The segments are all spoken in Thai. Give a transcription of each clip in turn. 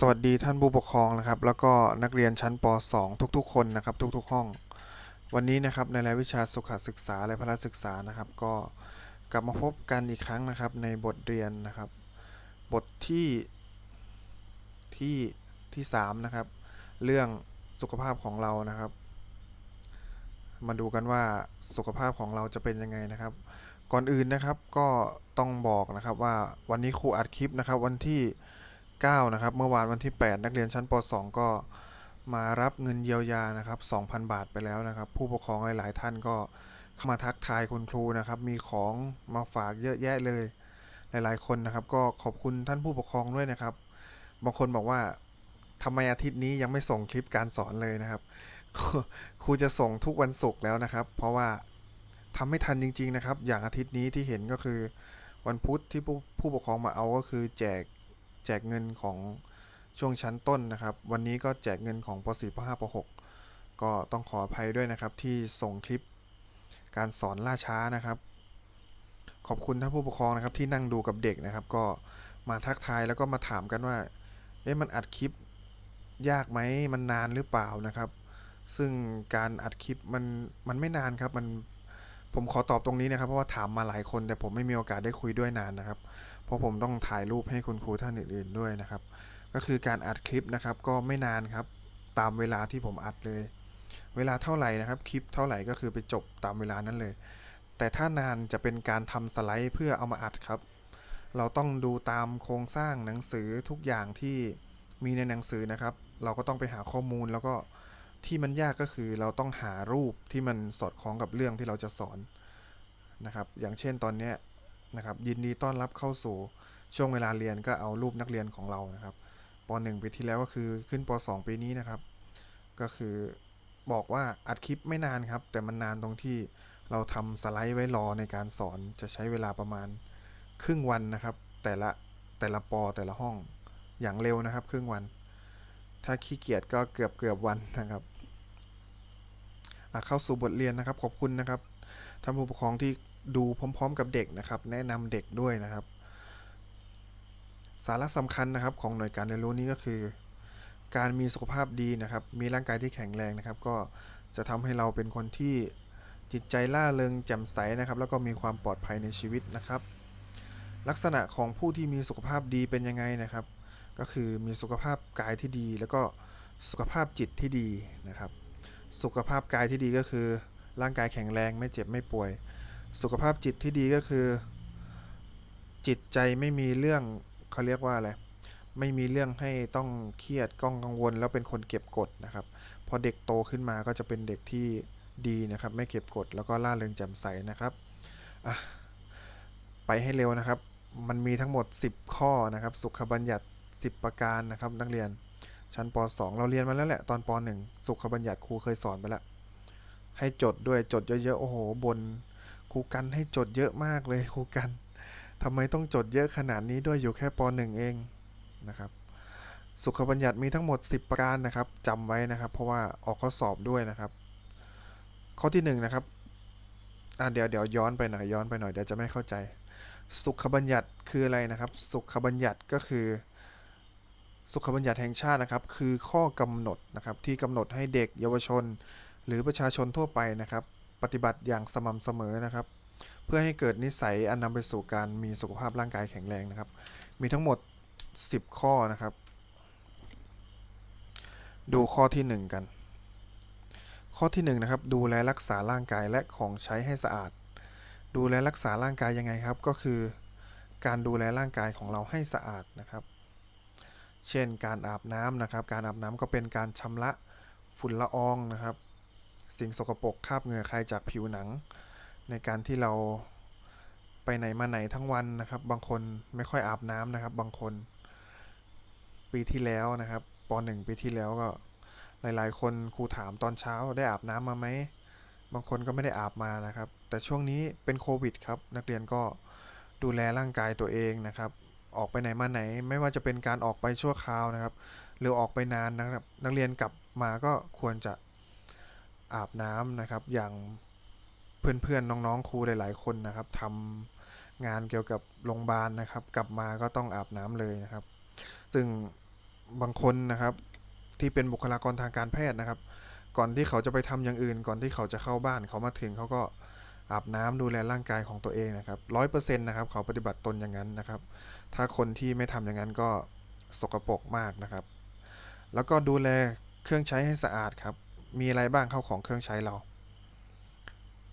สวัสดีท่านผู้ปกครองนะครับ แล้วก็นักเรียนชั้นป .2 ทุกๆ คนนะครับ ทุกๆ ห้อง วันนี้นะครับในรายวิชาสุขศึกษาและพละศึกษานะครับ ก็กลับมาพบกันอีกครั้งนะครับ ในบทเรียนนะครับ บทที่ที่ที่สามนะครับ เรื่องสุขภาพของเรานะครับ มาดูกันว่าสุขภาพของเราจะเป็นยังไงนะครับ ก่อนอื่นนะครับก็ต้องบอกนะครับว่าวันนี้ครูอัดคลิปนะครับ วันที่ 9 นะครับ เมื่อวานวันที่ 8 นักเรียนชั้นป .2 ก็มารับเงินเยียวยานะครับ 2,000 บาทไปแล้วนะครับ ผู้ปกครองหลาย ๆ ท่านก็เข้ามาทักทายคุณครูนะครับ มีของมาฝากเยอะแยะเลย หลาย ๆ คนนะครับ ก็ขอบคุณท่านผู้ปกครองด้วยนะครับ บางคนบอกว่าทำไมอาทิตย์นี้ยังไม่ส่งคลิปการสอนเลยนะครับ ครูจะส่งทุกวันศุกร์แล้วนะครับ เพราะว่าทำไม่ทันจริง ๆ นะครับ อย่างอาทิตย์นี้ที่เห็นก็คือ วันพุธที่ผู้ผู้ปกครองมาเอาก็คือแจก แจกเงินของช่วงชั้นต้นนะครับ วันนี้ก็แจกเงินของป .4 ป .5 ป .6 ก็ต้องขออภัยด้วยนะครับที่ส่งคลิปการสอนล่าช้านะครับ ขอบคุณท่านผู้ปกครองนะครับที่นั่งดูกับเด็กนะครับ ก็มาทักทายแล้วก็มาถามกันว่าเอ๊ะมันอัดคลิปยากไหมมันนานหรือเปล่านะครับ ซึ่งการอัดคลิปมันมันไม่นานครับมัน ผมขอตอบตรงนี้นะครับ เพราะว่าถามมาหลายคน แต่ผมไม่มีโอกาสได้คุยด้วยนานนะครับ เพราะผมต้องถ่ายรูปให้คุณครูท่านอื่น ๆด้วยนะครับ ก็คือการอัดคลิปนะครับ ก็ไม่นานครับ ตามเวลาที่ผมอัดเลย เวลาเท่าไหร่นะครับ คลิปเท่าไหร่ก็คือไปจบตามเวลานั้นเลย แต่ถ้านานจะเป็นการทำสไลด์เพื่อเอามาอัดครับ เราต้องดูตามโครงสร้างหนังสือทุกอย่างที่มีในหนังสือนะครับ เราก็ต้องไปหาข้อมูลแล้วก็ ที่มันยากก็คือเราต้องหารูปที่มันสอดคล้องกับเรื่องที่เราจะสอนนะครับ อย่างเช่นตอนนี้นะครับ ยินดีต้อนรับเข้าสู่ช่วงเวลาเรียนก็เอารูปนักเรียนของเรานะครับป .1 ปีที่แล้วก็คือขึ้นป .2 ปีนี้นะครับ ก็คือบอกว่าอัดคลิปไม่นานครับ แต่มันนานตรงที่เราทำสไลด์ไว้รอในการสอนจะใช้เวลาประมาณครึ่งวันนะครับ แต่ละแต่ละปอแต่ละห้องอย่างเร็วนะครับ ครึ่งวัน ถ้าขี้เกียจก็เกือบเกือบวันนะครับอะเข้าสู่บทเรียนนะครับ ขอบคุณนะครับท่านผู้ปกครองที่ดูพร้อม ๆ กับเด็กนะครับ แนะนำเด็กด้วยนะครับ สาระสำคัญนะครับของหน่วยการเรียนรู้นี้ก็คือ การมีสุขภาพดีนะครับ มีร่างกายที่แข็งแรงนะครับ ก็จะทำให้เราเป็นคนที่จิตใจล่าเริงแจ่มใสนะครับ แล้วก็มีความปลอดภัยในชีวิตนะครับ ลักษณะของผู้ที่มีสุขภาพดีเป็นยังไงนะครับ ก็คือมีสุขภาพกายที่ดี แล้วก็สุขภาพจิตที่ดีนะครับ สุขภาพกายที่ดีก็คือ ร่างกายแข็งแรงไม่เจ็บไม่ป่วย สุขภาพจิตที่ดีก็คือ จิตใจไม่มีเรื่องเขาเรียกว่าอะไรไม่มีเรื่องให้ต้องเครียดก้องกังวล แล้วเป็นคนเก็บกดนะครับ พอเด็กโตขึ้นมาก็จะเป็นเด็กที่ดีนะครับ ไม่เก็บกดแล้วก็ล่าเริงแจ่มใสนะครับไปให้เร็วนะครับ มันมีทั้งหมด 10 ข้อนะครับ สุขบัญญัติ 10 ประการนะครับนักเรียน ชั้นป .2 เราเรียนมาแล้วแหละตอนป .1 สุขบัญญัติครูเคยสอนไปแล้วให้จดด้วยจดเยอะๆโอ้โหบนครูกันให้จดเยอะมากเลยครูกันทำไมต้องจดเยอะขนาดนี้ด้วยอยู่แค่ป .1 เองนะครับสุขบัญญัติมีทั้งหมด 10 ประการนะครับจำไว้นะครับ เพราะว่าออกข้อสอบด้วยนะครับ ข้อที่1นะครับอะเดี๋ยวเดี๋ยวย้อนไปหน่อยย้อนไปหน่อยเดี๋ยวจะไม่เข้าใจ สุขบัญญัติคืออะไรนะครับ สุขบัญญัติก็คือ สุขบัญญัติแห่งชาตินะครับ คือข้อกำหนดนะครับที่กำหนดให้เด็กเยาวชน หรือประชาชนทั่วไปนะครับ ปฏิบัติอย่างสม่ำเสมอนะครับ เพื่อให้เกิดนิสัยอันนำไปสู่การมีสุขภาพร่างกายแข็งแรงนะครับ มีทั้งหมด 10 ข้อนะครับ ดูข้อที่ 1 กัน ข้อที่1นะครับดูแลรักษาร่างกายและของใช้ให้สะอาด ดูแลรักษาร่างกายยังไงครับก็คือ การดูแลร่างกายของเราให้สะอาดนะครับ เช่นการอาบน้ำนะครับ การอาบน้ำก็เป็นการชำระฝุ่นละอองนะครับ สิ่งสกปรกคราบเหงื่อใครจากผิวหนัง ในการที่เราไปไหนมาไหนทั้งวันนะครับ บางคนไม่ค่อยอาบน้ำนะครับ บางคนปีที่แล้วนะครับปหนึ่งปีที่แล้วก็หลายๆ คนครูถามตอนเช้าได้อาบน้ำมาไหมบางคนก็ไม่ได้อาบมานะครับ แต่ช่วงนี้เป็นโควิดครับ นักเรียนก็ดูแลร่างกายตัวเองนะครับ ออกไปไหนมาไหน ไม่ว่าจะเป็นการออกไปชั่วคราวนะครับ หรือออกไปนานนะครับ นักเรียนกลับมาก็ควรจะอาบน้ำนะครับ อย่างเพื่อนๆน้องๆครูหลายๆคนนะครับทำงานเกี่ยวกับโรงพยาบาลนะครับ กลับมาก็ต้องอาบน้ำเลยนะครับ ซึ่งบางคนนะครับที่เป็นบุคลากรทางการแพทย์นะครับ ก่อนที่เขาจะไปทำอย่างอื่น ก่อนที่เขาจะเข้าบ้าน เขามาถึงเขาก็อาบน้ำดูแลร่างกายของตัวเองนะครับร้อยเปอร์เซ็นต์นะครับ เขาปฏิบัติตนอย่างนั้นนะครับ ถ้าคนที่ไม่ทำอย่างนั้นก็สกปรกมากนะครับ แล้วก็ดูแลเครื่องใช้ให้สะอาดครับ มีอะไรบ้างเข้าของเครื่องใช้เรา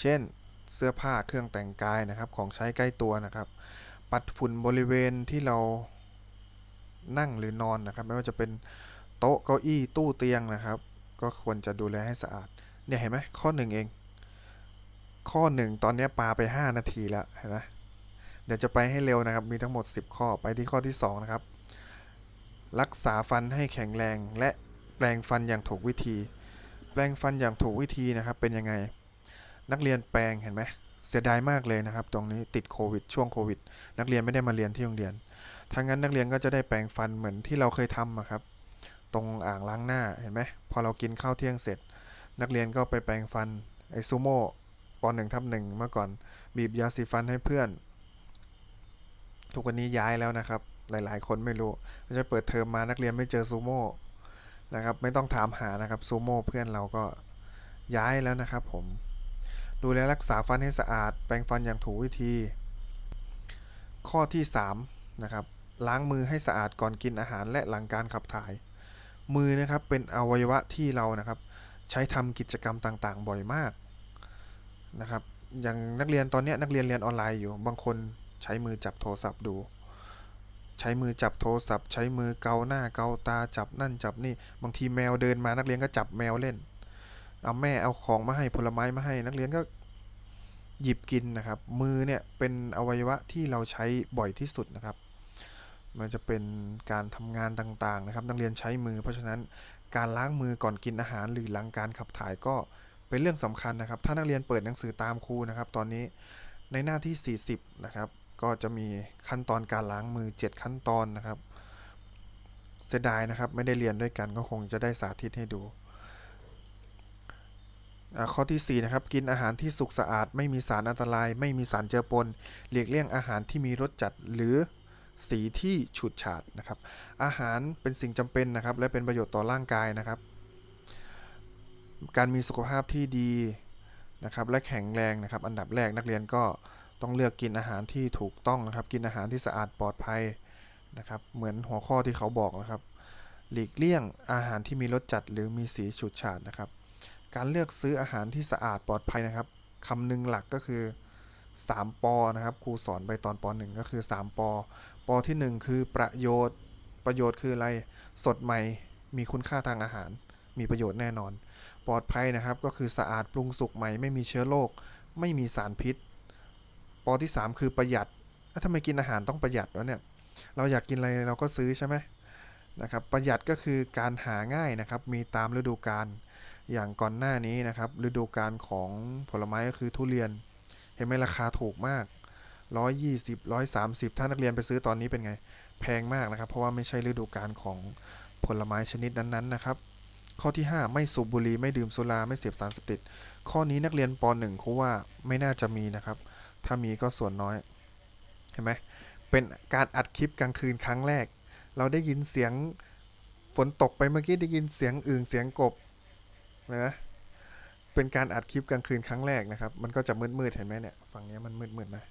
เช่น เสื้อผ้าเครื่องแต่งกายนะครับ ของใช้ใกล้ตัวนะครับ ปัดฝุ่นบริเวณที่เรานั่งหรือนอนนะครับ ไม่ว่าจะเป็นโต๊ะเก้าอี้ตู้เตียงนะครับ ก็ควรจะดูแลให้สะอาด เนี่ยเห็นไหมข้อหนึ่งเอง ข้อหนึ่งตอนนี้ปาไป 5 นาทีแล้วเห็นไหม เดี๋ยวจะไปให้เร็วนะครับ มีทั้งหมด 10 ข้อไปที่ข้อที่ 2 นะครับ รักษาฟันให้แข็งแรงและแปลงฟันอย่างถูกวิธี แปลงฟันอย่างถูกวิธีนะครับ เป็นยังไง นักเรียนแปลงเห็นไหมเสียดายมากเลยนะครับ ตรงนี้ติดโควิดช่วงโควิด นักเรียนไม่ได้มาเรียนที่โรงเรียนถ้างั้นนักเรียนก็จะได้แปลงฟันเหมือนที่เราเคยทำอะครับ ตรงอ่างล้างหน้าเห็นไหมพอเรากินข้าวเที่ยงเสร็จ นักเรียนก็ไปแปรงฟันไอซูโม่ปหนึ่งทับหนึ่งเมื่อก่อนบีบยาสีฟันให้เพื่อน ทุกวันนี้ย้ายแล้วนะครับ หลายๆ คนไม่รู้ไม่ใช่เปิดเทอมมานักเรียนไม่เจอซูโม่นะครับ ไม่ต้องถามหานะครับซูโม่เพื่อนเราก็ย้ายแล้วนะครับ ผม ดูแลรักษาฟันให้สะอาด แปรงฟันอย่างถูกวิธี ข้อที่3นะครับล้างมือให้สะอาดก่อนกินอาหารและหลังการขับถ่าย มือนะครับเป็นอวัยวะที่เรานะครับ ใช้ทำกิจกรรมต่างๆ บ่อยมากนะครับ อย่างนักเรียนตอนนี้นักเรียนเรียนออนไลน์อยู่บางคน ใช้มือจับโทรศัพท์ดู ใช้มือจับโทรศัพท์ ใช้มือเกาหน้าเกาตาจับนั่นจับนี่ บางทีแมวเดินมานักเรียนก็จับแมวเล่น เอาแม่เอาของมาให้ผลไม้มาให้ นักเรียนก็หยิบกินนะครับ มือเนี่ยเป็นอวัยวะที่เราใช้บ่อยที่สุดนะครับ มันจะเป็นการทำงานต่างๆนะครับ นักเรียนใช้มือ เพราะฉะนั้นการล้างมือก่อนกินอาหารหรือหลังการขับถ่ายก็เป็นเรื่องสำคัญนะครับ ถ้านักเรียนเปิดหนังสือตามครูนะครับ ตอนนี้ในหน้าที่ 40 นะครับ ก็จะมีขั้นตอนการล้างมือ 7 ขั้นตอนนะครับ เสียดายนะครับไม่ได้เรียนด้วยกันก็คงจะได้สาธิตให้ดูข้อทีสี่ 4 นะครับ กินอาหารที่สุกสะอาด ไม่มีสารอันตราย ไม่มีสารเจือปนหลีกเลี่ยงอาหารที่มีรสจัดหรือสีที่ฉูดฉาดนะครับ อาหารเป็นสิ่งจำเป็นนะครับ และเป็นประโยชน์ต่อร่างกายนะครับ การมีสุขภาพที่ดีนะครับ และแข็งแรงนะครับ อันดับแรกนักเรียนก็ ต้องเลือกกินอาหารที่ถูกต้องนะครับ กินอาหารที่สะอาดปลอดภัยนะครับ เหมือนหัวข้อที่เขาบอกนะครับ หลีกเลี่ยงอาหารที่มีรสจัดหรือมีสีฉูดฉาดนะครับ การเลือกซื้ออาหารที่สะอาดปลอดภัยนะครับคำหนึ่งหลักก็คือ3ปอนะครับครูสอนไปตอนป .1 ก็คือ3ปอปอที่ 1 คือประโยชน์ประโยชน์คืออะไร สดใหม่มีคุณค่าทางอาหาร มีประโยชน์แน่นอน ปลอดภัยนะครับก็คือสะอาดปรุงสุกใหม่ไม่มีเชื้อโรคไม่มีสารพิษ อที่ 3 คือประหยัดแล้วทำไมกินอาหารต้องประหยัดวะเนี่ย เราอยากกินอะไรเราก็ซื้อใช่ไหมนะครับ ประหยัดก็คือการหาง่ายนะครับ มีตามฤดูกาล อย่างก่อนหน้านี้นะครับ ฤดูกาลของผลไม้ก็คือทุเรียน เห็นไหมราคาถูกมาก 120 130 ถ้านักเรียนไปซื้อตอนนี้เป็นไง แพงมากนะครับ เพราะว่าไม่ใช่ฤดูกาลของผลไม้ชนิดนั้นๆนะครับ ข้อที่ 5 ไม่สูบบุหรี่ไม่ดื่มสุราไม่เสพสารเสพติด ข้อนี้นักเรียนป .1 ครูว่าไม่น่าจะมีนะครับ ถ้ามีก็ส่วนน้อย เห็นไหมเป็นการอัดคลิปกลางคืนครั้งแรก เราได้ยินเสียงฝนตกไปเมื่อกี้ได้ยินเสียงอึ่งเสียงกบนะเป็นการอัดคลิปกลางคืนครั้งแรกนะครับ มันก็จะมืดๆเห็นไหมเนี่ยฝั่งนี้มันมืดๆนะ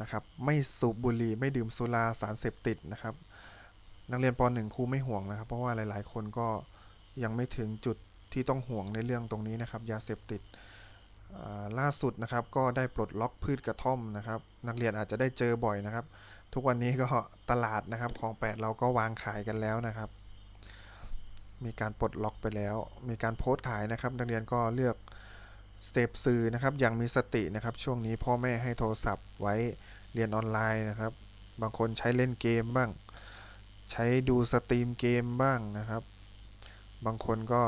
นะครับไม่สูบบุหรี่ไม่ดื่มสุราสารเสพติดนะครับ นักเรียนป .1 ครูไม่ห่วงนะครับ เพราะว่าหลายๆ คนก็ยังไม่ถึงจุดที่ต้องห่วงในเรื่องตรงนี้นะครับ ยาเสพติด ล่าสุดนะครับก็ได้ปลดล็อกพืชกระท่อมนะครับ นักเรียนอาจจะได้เจอบ่อยนะครับ ทุกวันนี้ก็ตลาดนะครับของแปดเราก็วางขายกันแล้วนะครับ มีการปลดล็อกไปแล้ว มีการโพสต์ขายนะครับ นักเรียนก็เลือกเสพสื่อนะครับอย่างมีสตินะครับ ช่วงนี้พ่อแม่ให้โทรศัพท์ไว้เรียนออนไลน์นะครับ บางคนใช้เล่นเกมบ้าง ใช้ดูสตรีมเกมบ้างนะครับ บางคนก็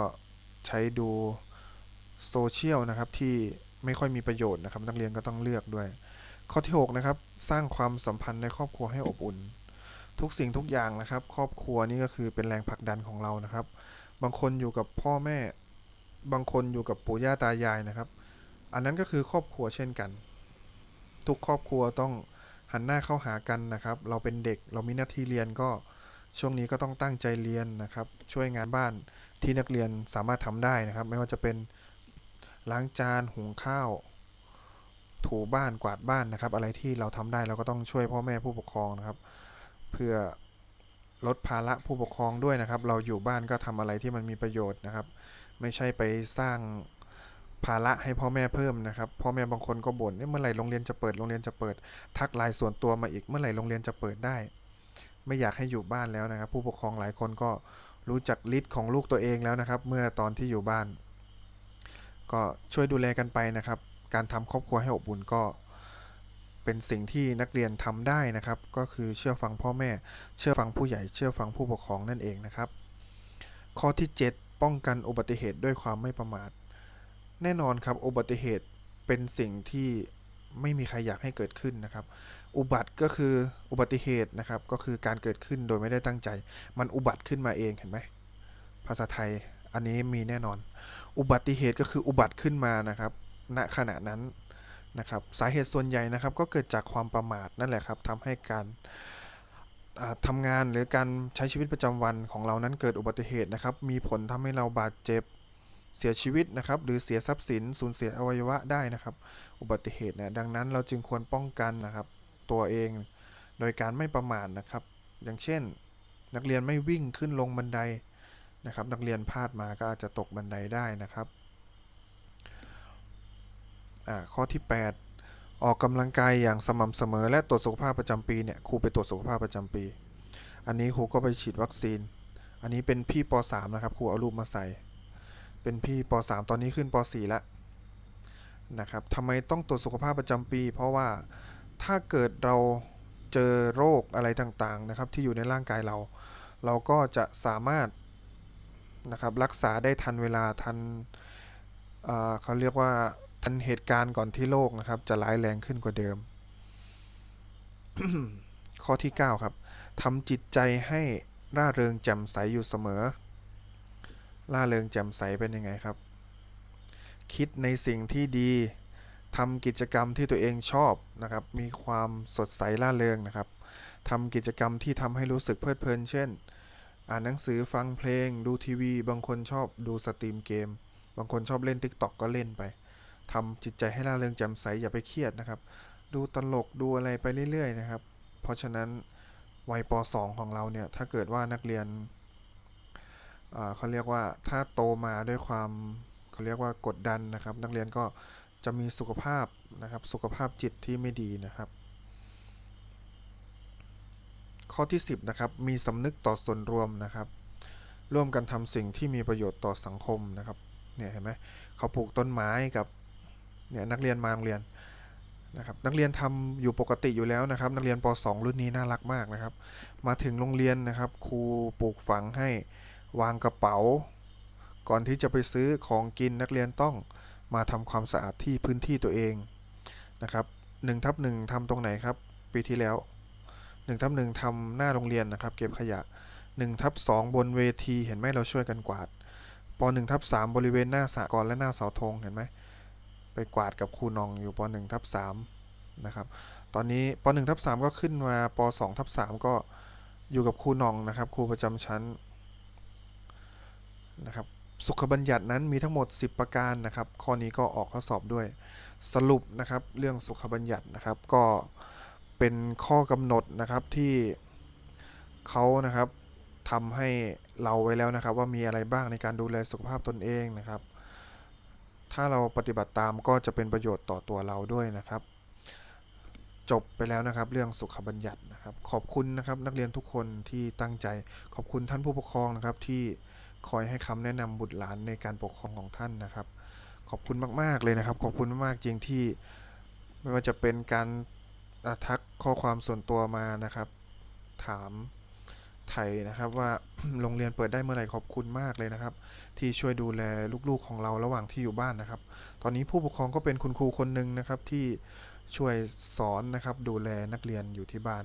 ใช้ดู โซเชียลนะครับที่ไม่ค่อยมีประโยชน์นะครับ นักเรียนก็ต้องเลือกด้วย ข้อที่6นะครับสร้างความสัมพันธ์ในครอบครัวให้อบอุ่น ทุกสิ่งทุกอย่างนะครับ ครอบครัวนี่ก็คือเป็นแรงผลักดันของเรานะครับ บางคนอยู่กับพ่อแม่ บางคนอยู่กับปู่ย่าตายายนะครับ อันนั้นก็คือครอบครัวเช่นกัน ทุกครอบครัวต้องหันหน้าเข้าหากันนะครับ เราเป็นเด็กเรามีหน้าที่เรียนก็ช่วงนี้ก็ต้องตั้งใจเรียนนะครับ ช่วยงานบ้านที่นักเรียนสามารถทำได้นะครับ ไม่ว่าจะเป็น ล้างจานหุงข้าว ถูบ้านกวาดบ้านนะครับ อะไรที่เราทำได้เราก็ต้องช่วยพ่อแม่ผู้ปกครองนะครับ เพื่อลดภาระผู้ปกครองด้วยนะครับ เราอยู่บ้านก็ทำอะไรที่มันมีประโยชน์นะครับ ไม่ใช่ไปสร้างภาระให้พ่อแม่เพิ่มนะครับ พ่อแม่บางคนก็บ่นเอ๊ะเมื่อไหร่โรงเรียนจะเปิดโรงเรียนจะเปิด ทักไลน์ส่วนตัวมาอีกเมื่อไหร่โรงเรียนจะเปิดได้ ไม่อยากให้อยู่บ้านแล้วนะครับ ผู้ปกครองหลายคนก็รู้จักฤทธิ์ของลูกตัวเองแล้วนะครับ เมื่อตอนที่อยู่บ้าน ก็ช่วยดูแลกันไปนะครับ การทำครอบครัวให้อบอุ่นก็ เป็นสิ่งที่นักเรียนทำได้นะครับ ก็คือเชื่อฟังพ่อแม่ เชื่อฟังผู้ใหญ่ เชื่อฟังผู้ปกครองนั่นเองนะครับ ข้อที่ 7 ป้องกันอุบัติเหตุด้วยความไม่ประมาท แน่นอนครับอุบัติเหตุเป็นสิ่งที่ไม่มีใครอยากให้เกิดขึ้นนะครับ อุบัติก็คืออุบัติเหตุนะครับ ก็คือการเกิดขึ้นโดยไม่ได้ตั้งใจ มันอุบัติขึ้นมาเองเห็นไหมภาษาไทยอันนี้มีแน่นอน อุบัติเหตุก็คืออุบัติขึ้นมานะครับ ณขณะนั้นนะครับ สาเหตุส่วนใหญ่นะครับ ก็เกิดจากความประมาทนั่นแหละครับทำให้การอ่าทำงานหรือการใช้ชีวิตประจำวันของเรานั้นเกิดอุบัติเหตุนะครับ มีผลทำให้เราบาดเจ็บเสียชีวิตนะครับ หรือเสียทรัพย์สินสูญเสียอวัยวะได้นะครับ อุบัติเหตุนะดังนั้นเราจึงควรป้องกันนะครับ ตัวเองโดยการไม่ประมาทนะครับ อย่างเช่น นักเรียนไม่วิ่งขึ้นลงบันได นะครับนักเรียนพลาดมาก็อาจจะตกบันไดได้นะครับข้อที่ 8 ออกกำลังกายอย่างสม่ำเสมอ และตรวจสุขภาพประจำปีเนี่ยครูไปตรวจสุขภาพประจำปี อันนี้ครูก็ไปฉีดวัคซีน อันนี้เป็นพี่ป .3 นะครับครูเอารูปมาใส่ เป็นพี่ป .3 ตอนนี้ขึ้นป .4 แล้วนะครับทำไมต้องตรวจสุขภาพประจำปี เพราะว่าถ้าเกิดเราเจอโรคอะไรต่างๆนะครับที่อยู่ในร่างกายเรา เราก็จะสามารถ นะครับ รักษาได้ทันเวลาทันเเขาเรียกว่าทันเหตุการณ์ก่อนที่โรคนะครับ จะร้ายแรงขึ้นกว่าเดิม ข้อที่ 9 ครับทำจิตใจให้ร่าเริงแจ่มใสอยู่เสมอ ร่าเริงแจ่มใสเป็นยังไงครับ คิดในสิ่งที่ดีทำกิจกรรมที่ตัวเองชอบนะครับ มีความสดใสร่าเริงนะครับทำกิจกรรมที่ทำให้รู้สึกเพลิดเพลิน เช่น อ่านหนังสือฟังเพลง ดูทีวี บางคนชอบดูสตรีมเกม บางคนชอบเล่น TikTok ก็เล่นไปทำจิตใจให้ร่าเริงแจ่มใสอย่าไปเครียดนะครับ ดูตลกดูอะไรไปเรื่อยๆนะครับ เพราะฉะนั้นวัยป .2 ของเราเนี่ยถ้าเกิดว่านักเรียนเขาเรียกว่าถ้าโตมาด้วยความเขาเรียกว่ากดดันนะครับ นักเรียนก็จะมีสุขภาพนะครับสุขภาพจิตที่ไม่ดีนะครับ ข้อที่ 10นะครับมีสำนึกต่อส่วนรวมนะครับ ร่วมกันทำสิ่งที่มีประโยชน์ต่อสังคมนะครับเนี่ยเห็นไหมเขาปลูกต้นไม้กับเนี่ยนักเรียนมาโรงเรียนนะครับนักเรียนทำอยู่ปกติอยู่แล้วนะครับ นักเรียนป .2 รุ่นนี้น่ารักมากนะครับ มาถึงโรงเรียนนะครับ ครูปลูกฝังให้วางกระเป๋า ก่อนที่จะไปซื้อของกินนักเรียนต้องมาทำความสะอาดที่พื้นที่ตัวเองนะครับ1ทับ1ทำตรงไหนครับ ปีที่แล้ว 1ทับ1ทำหน้าโรงเรียนนะครับ เก็บขยะ1ทับ2บนเวทีเห็นไหมเราช่วยกันกวาดป1ทับ3บริเวณหน้าสหกรและหน้าเสาธงเห็นไหมไปกวาดกับครูนองอยู่ป1ทับ3นะครับตอนนี้ป1ทับ3ก็ขึ้นมาป2ทับ3ก็อยู่กับครูนองนะครับครูประจำชั้นนะครับสุขบัญญัตินั้นมีทั้งหมด 10 ประการนะครับ ข้อนี้ก็ออกข้อสอบด้วยสรุปนะครับ เรื่องสุขบัญญัตินะครับ ก็ เป็นข้อกำหนดนะครับที่เขานะครับทำให้เราไว้แล้วนะครับ ว่ามีอะไรบ้างในการดูแลสุขภาพตนเองนะครับ ถ้าเราปฏิบัติตามก็จะเป็นประโยชน์ต่อตัวเราด้วยนะครับ จบไปแล้วนะครับ เรื่องสุขบัญญัตินะครับ ขอบคุณนะครับนักเรียนทุกคนที่ตั้งใจ ขอบคุณท่านผู้ปกครองนะครับที่คอยให้คำแนะนำบุตรหลานในการปกครองของท่านนะครับ ขอบคุณมาก ๆ เลยนะครับ ขอบคุณมากๆจริงที่ไม่ว่าจะเป็นการ ทักข้อความส่วนตัวมานะครับ ถามไทยนะครับว่าโรงเรียนเปิดได้เมื่อไหร่ขอบคุณมากเลยนะครับ ที่ช่วยดูแลลูกๆของเราระหว่างที่อยู่บ้านนะครับ ตอนนี้ผู้ปกครองก็เป็นคุณครูคนหนึ่งนะครับที่ช่วยสอนนะครับดูแลนักเรียนอยู่ที่บ้าน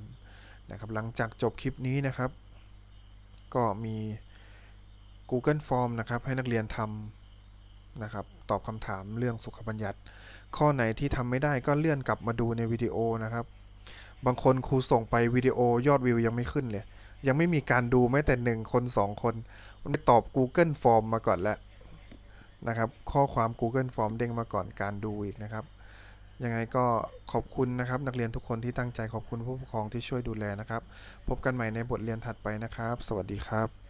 นะครับ หลังจากจบคลิปนี้นะครับ ก็มี Google Form นะครับ ให้นักเรียนทำ นะครับ ตอบคำถามเรื่องสุขบัญญัติ ข้อไหนที่ทำไม่ได้ก็เลื่อนกลับมาดูในวิดีโอนะครับ บางคนครูส่งไปวิดีโอยอดวิวยังไม่ขึ้นเลย ยังไม่มีการดูแม้แต่หนึ่งคนสองคน มันไปตอบ Google Form มาก่อนแล้วนะครับ ข้อความ Google Form เด้งมาก่อนการดูอีกนะครับ ยังไงก็ขอบคุณนะครับ นักเรียนทุกคนที่ตั้งใจขอบคุณผู้ปกครองที่ช่วยดูแลนะครับ พบกันใหม่ในบทเรียนถัดไปนะครับ สวัสดีครับ